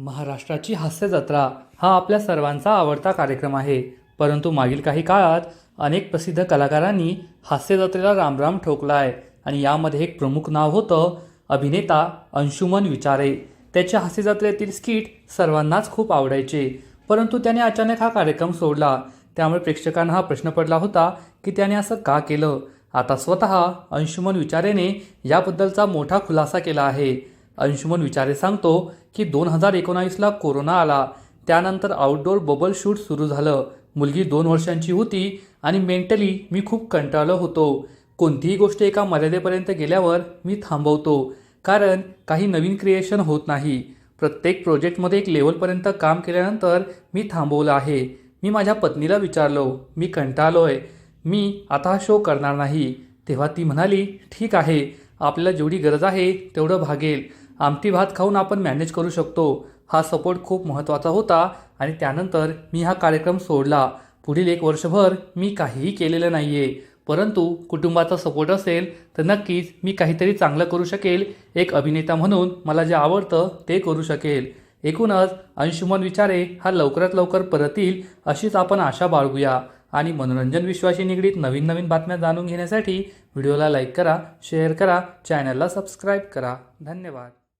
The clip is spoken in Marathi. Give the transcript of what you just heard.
महाराष्ट्राची हास्य जत्रा हा आपल्या सर्वांचा आवडता कार्यक्रम आहे. परंतु मागील काही काळात अनेक प्रसिद्ध कलाकारांनी हास्य जत्रेला रामराम ठोकला आहे आणि यामध्ये एक प्रमुख नाव होतं अभिनेता अंशुमन विचारे. त्याच्या हास्य जत्रेतील स्किट सर्वांनाच खूप आवडायचे. परंतु त्याने अचानक हा कार्यक्रम सोडला. त्यामुळे प्रेक्षकांना हा प्रश्न पडला होता की त्याने असं का केलं? आता स्वतः अंशुमन विचारेने याबद्दलचा मोठा खुलासा केला आहे. अंशुमन विचारे सांगतो की दोन हजार एकोणावीसला कोरोना आला. त्यानंतर आउटडोअर बबल शूट सुरू झालं. मुलगी दोन वर्षांची होती आणि मेंटली मी खूप कंटाळलो होतो. कोणतीही गोष्ट एका मर्यादेपर्यंत गेल्यावर मी थांबवतो. कारण काही नवीन क्रिएशन होत नाही. प्रत्येक प्रोजेक्टमध्ये एक लेवलपर्यंत काम केल्यानंतर मी थांबवलं आहे. मी माझ्या पत्नीला विचारलो मी कंटाळलो आहे मी आता हा शो करणार नाही. तेव्हा ती म्हणाली ठीक आहे. आपल्याला जेवढी गरज आहे तेवढं भागेल. आमटी भात खाऊन आपण मॅनेज करू शकतो. हा सपोर्ट खूप महत्त्वाचा होता आणि त्यानंतर मी हा कार्यक्रम सोडला. पुढील एक वर्षभर मी काहीही केलेलं नाही आहे परंतु कुटुंबाचा सपोर्ट असेल तर नक्कीच मी काहीतरी चांगलं करू शकेल. एक अभिनेता म्हणून मला जे आवडतं ते करू शकेल. एकूणच अंशुमन विचारे हा लवकरात लवकर परत येईल अशीच आपण आशा बाळगूया. आणि मनोरंजन विश्वाशी निगडीत नवीन नवीन बातम्या जाणून घेण्यासाठी व्हिडिओला लाईक करा शेअर करा चॅनलला सबस्क्राईब करा. धन्यवाद.